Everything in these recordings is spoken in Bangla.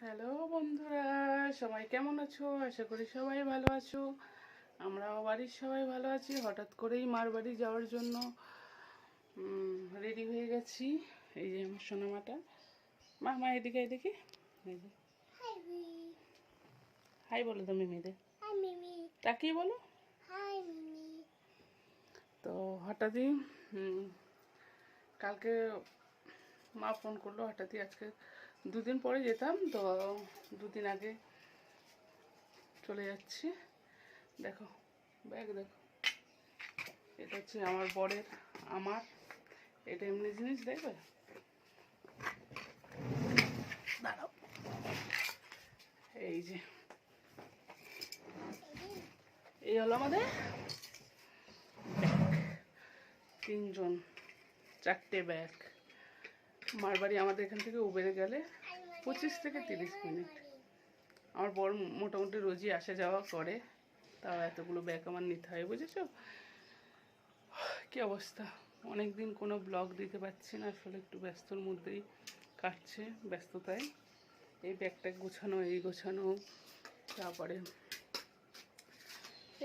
হ্যালো বন্ধুরা সবাই কেমন আছো? আশা করি সবাই ভালো আছো। আমরাও বাড়ির সবাই ভালো আছি। হঠাৎ করেই মার বাড়ি যাওয়ার জন্য রেডি হয়ে গেছি। এই যে আমার সোনামাটা। মা মা এদিকে এদিকে. হাই বলো তো Mimi. তাকিয়ে বলো। তো হঠাৎই কালকে মা ফোন করল। হঠাৎই আজকে দুদিন পরে যেতাম, তো দুদিন আগে চলে যাচ্ছি। দেখো, ব্যাগ দেখো। এটা হচ্ছে আমার বরের, আমার। এটা এমনি জিনিস, দেখবে? দাঁড়াও। এই যে। এই হলো আমাদের তিনজন, চারটে ব্যাগ। মার বাড়ি আমাদের এখান থেকে উবেরে গেলে পঁচিশ থেকে তিরিশ মিনিট। আমার বর মোটামুটি রোজই আসা যাওয়া করে। তাও এতগুলো ব্যাগ আমার নিতে হয়, বুঝেছ? কি অবস্থা? অনেক দিন কোনো ব্লগ দিতে পারছি না, আসলে একটু ব্যস্তর মধ্যেই কাটছে ব্যস্ততায়। এই ব্যাগটা গোছানো, এই গোছানো, তারপরে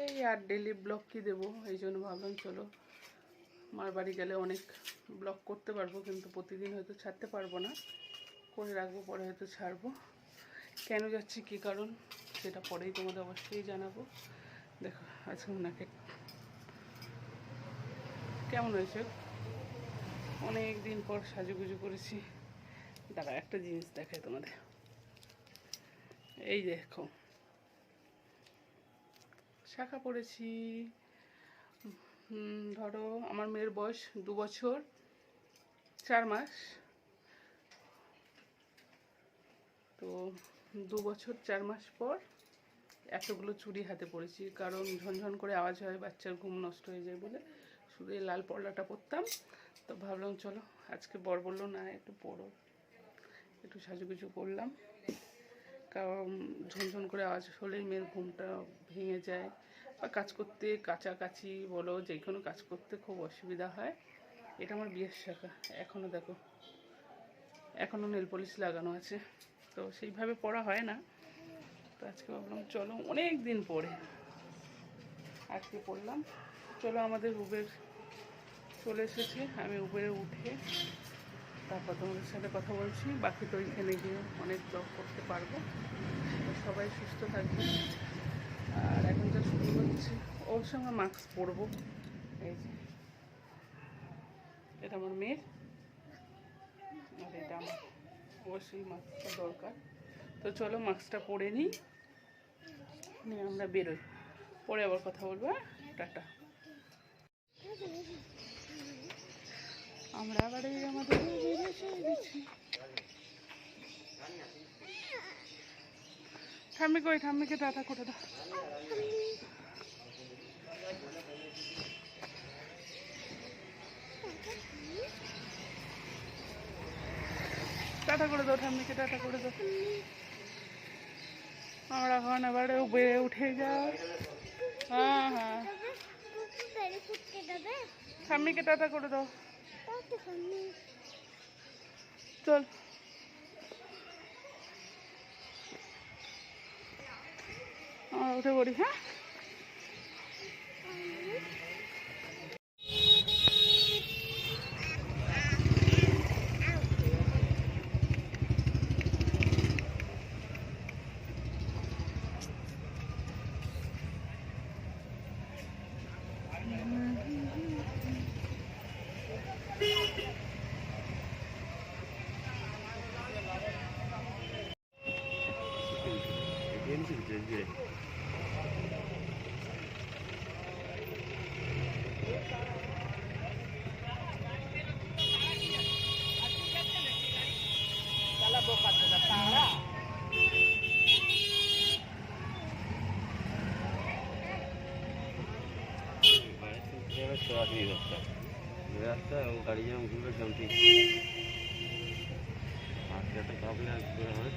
এই আর ডেলি ব্লগ কি দেবো? এই জন্য ভাবলাম, চলো মার বাড়ি গেলে অনেক ব্লগ করতে পারব, কিন্তু প্রতিদিন হয়তো ছাড়তে পারব না। করে রাখব, পরে হয়তো ছাড়বো। কেন যাচ্ছি, কী কারণ, সেটা পরেই তোমাদের অবশ্যই জানাব। দেখো আজকে ওনাকে কেমন হয়েছে? অনেক দিন পর সাজুগুজু করেছি। দাঁড়া, একটা জিনিস দেখায় তোমাদের। এই দেখো, শাখা পড়েছি। ধরো আমার মেয়ের বয়স দু বছর, চার মাস। তো দু বছর, চার মাস পর এতগুলো চুড়ি হাতে পড়েছি, কারণ ঝনঝন করে আওয়াজ হয়, বাচ্চার ঘুম নষ্ট হয়ে যায় বলে। শুধু এই লাল পরলাটা পরতাম। তো ভাবলাম, চলো, আজকে বর বলল, না, একটু পড়ো একটু সাজুগুজু করলাম। কারণ ঝনঝন করে আওয়াজ হলেই মেয়ের ঘুমটা ভেঙে যায়। বা কাজ করতে কাছাকাছি বলো যে কোনো কাজ করতে খুব অসুবিধা হয়। এটা আমার বিয়ের শাখা। এখনও দেখো এখনও নেল পলিশ লাগানো আছে। তো সেইভাবে পড়া হয় না। তো আজকে ভাবলাম, চলো অনেক দিন পরে আজকে পড়লাম। চলো আমাদের উবের চলে এসেছে। আমি উবেরে উঠে তারপর তোমাদের সাথে কথা বলছি। বাকি তো এখানে গিয়ে অনেক ব্লগ করতে পারব। সবাই সুস্থ থাকবে। আর শুরু হচ্ছে ওর সঙ্গে মাস্ক পরবো। এই যে। এটা আমার মেয়ের। আর এটা অবশ্যই মাস্কটা দরকার। তো চলো মাস্কটা পরে নিই। নিয়ে আমরা বেরোই। পরে আবার কথা বলব হ্যাঁ? টাটা। আমরা আবার এই আমাদের ঠাম্মি কই? ঠাম্মিকে টাটা করে দাও। টাটা করে দাও, ঠাম্মিকে টাটা করে দাও। আমরা এখন এবারে বেড়ে উঠে যাও হ্যাঁ হ্যাঁ। ঠাম্মিকে টাটা করে দাও। চল। আমরা উঠে পড়ি হ্যাঁ? সরাসরি রাস্তা রাস্তা গাড়ি যেমন ঘুরবে তেমন ঠিক। আজকে একটা ভাবলে আসবে হয়।